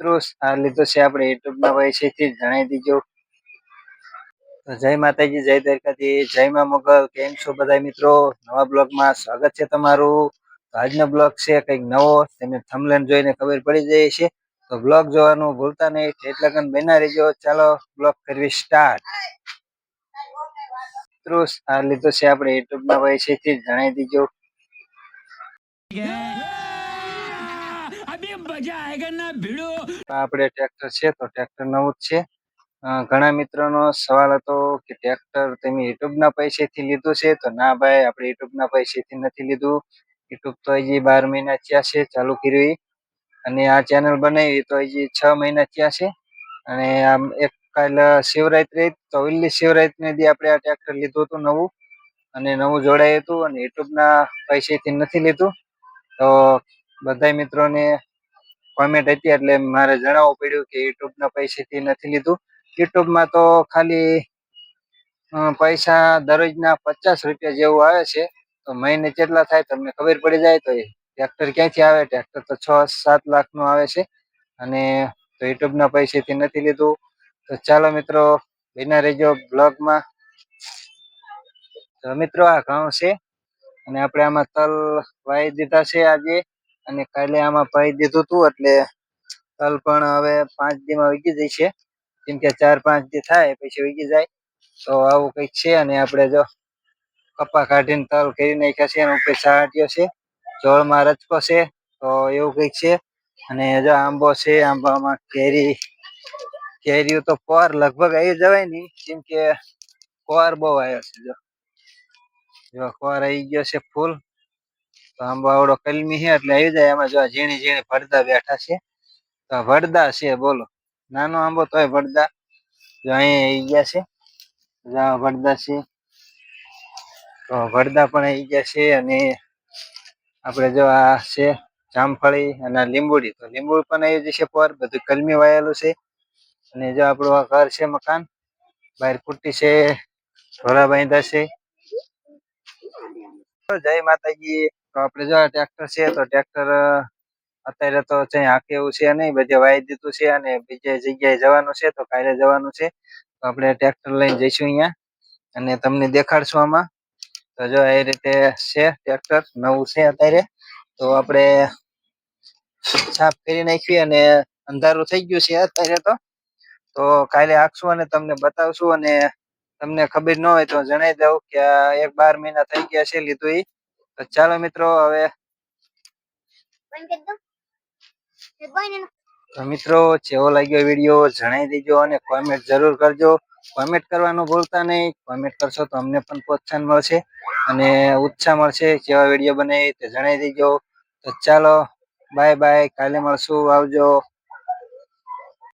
મિત્રો, આ લીધો છે આપણે યુટ્યુબ ના પૈસેથી જણાવી દીજો. તો જય માતાજી, જય દ્વારકાથી જય માં મોગલ, કેમ છો બધા મિત્રો? નવા બ્લોગમાં સ્વાગત છે તમારું. આજનો બ્લોગ છે કંઈક નવો તમે થમલેન જોઈને ખબર પડી જાય છે. તો બ્લોગ જોવાનું ભૂલતા નહીં એટલે લગન બના રહેજો. ચાલો, બ્લોગ કરવી સ્ટાર્ટ મિત્રો, આ લીધો છે આપણે યુટ્યુબ ના પૈસેથી જણાવી દીજો. આપણે ટ્રેક્ટર છે, તો ટ્રેક્ટર નવું જ છે. ઘણા મિત્રોનો સવાલ હતો કે ટ્રેક્ટર તમે યુટ્યુબ ના પૈસેથી લીધું છે? તો ના ભાઈ, આપણે યુટ્યુબના પૈસેથી નથી લીધું. યુટ્યુબ તો હજી બાર મહિના થયા છે, ચાલુ કર્યું. અને આ ચેનલ બનાવી તો હજી છ મહિના થયા છે. અને આમ એક કાલ શિવરાત્રી તો ઓલી શિવરાત્રીને દી આપણે આ ટ્રેક્ટર લીધું હતું નવું. અને નવું જોડાયું હતું અને યુટ્યુબ ના પૈસેથી નથી લીધું. તો બધા મિત્રોને કોમેન્ટ હતી એટલે મારે જણાવવું પડ્યું કે યુટ્યુબ ના પૈસેથી નથી લીધું. યુટ્યુબમાં તો ખાલી પૈસા દરરોજના પચાસ રૂપિયા જેવું આવે છે. તો મહિને કેટલા થાય તમને ખબર પડી જાય તો ટ્રેક્ટર ક્યાંથી આવે? ટ્રેક્ટર તો છ, સાત લાખનું આવે છે. અને તો યુટ્યુબ ના પૈસેથી નથી લીધું. તો ચાલો મિત્રો બિના રહેજો બ્લોગમાં. તો મિત્રો આ ઘઉં છે. અને આપણે આમાં તલ વાવી દીધા છે આજે. અને કાલે આમાં પાઈ દીધું હતું એટલે તલ પણ હવે પાંચ દીમાં વીગી જશે કેમ કે ચાર પાંચ દી થાય પછી વીગી જાય. તો આવું કંઈક છે અને આપણે જો કપા કાઢીને તલ કરી નાખ્યા છે અને ઉપર છાંટ્યો છે. જોળમાં રચકો છે. તો એવું કંઈક છે. અને જો આંબો છે, આંબામાં કેરી, કેરીઓ તો કોર લગભગ આવી જવાય નહીં કેમ કે કોર બહુ આવ્યો છે જો. જો કોર આવી ગયો છે ફૂલ. તો આંબો આવડો કલમી છે એટલે આવી જાય. એમાં જો ઝીણી ઝીણી ભરદા બેઠા છે. તો ભરદા છે, બોલો. નાનો આંબો તોય ભરદા. જો અહીંયા આવી ગયા છે. વડદા છે. તો વડદા પણ આવી ગયા છે અને આપણે જો આ છે જામફળી અને લીંબુડી. તો લીંબુડી પણ આવી જશે પર. બધું કલમી વાયેલું છે. અને જો આપણું આ ઘર છે મકાન, બહાર કુટી છે ઢોરા બાંધ્યા છે. જય માતાજી. તો આપણે જો ટ્રેક્ટર છે, તો ટ્રેક્ટર અત્યારે તો છે હાંકે એવું છે નહીં, બધે વાઈ દીધું છે અને બીજે જગ્યાએ જવાનું છે, તો કાલે જવાનું છે. તો આપણે ટ્રેક્ટર લઈને જઈશું અહીંયા અને તમને દેખાડશું આમાં. તો જો એ રીતે છે ટ્રેક્ટર નવું છે અત્યારે. તો આપણે સાફ કરી નાખી અને અંધારું થઈ ગયું છે અત્યારે તો. તો કાલે આખશું અને તમને બતાવશું અને તમને ખબર ન હોય તો જણાવી દઉં કે એક બાર મહિના થઈ ગયા છે લીધું ઈ. તો ચાલો મિત્રો હવે તો મિત્રો જેવો લાગ્યો વીડિયો જણાવી દેજો અને કોમેન્ટ જરૂર કરજો. કોમેન્ટ કરવાનું ભૂલતા નહીં. કોમેન્ટ કરશો તો અમને પણ પ્રોત્સાહન મળશે અને ઉત્સાહ મળશે. જેવા વીડિયો બને તે જણાવી દેજો. તો ચાલો બાય બાય કાલે મળશું. આવજો.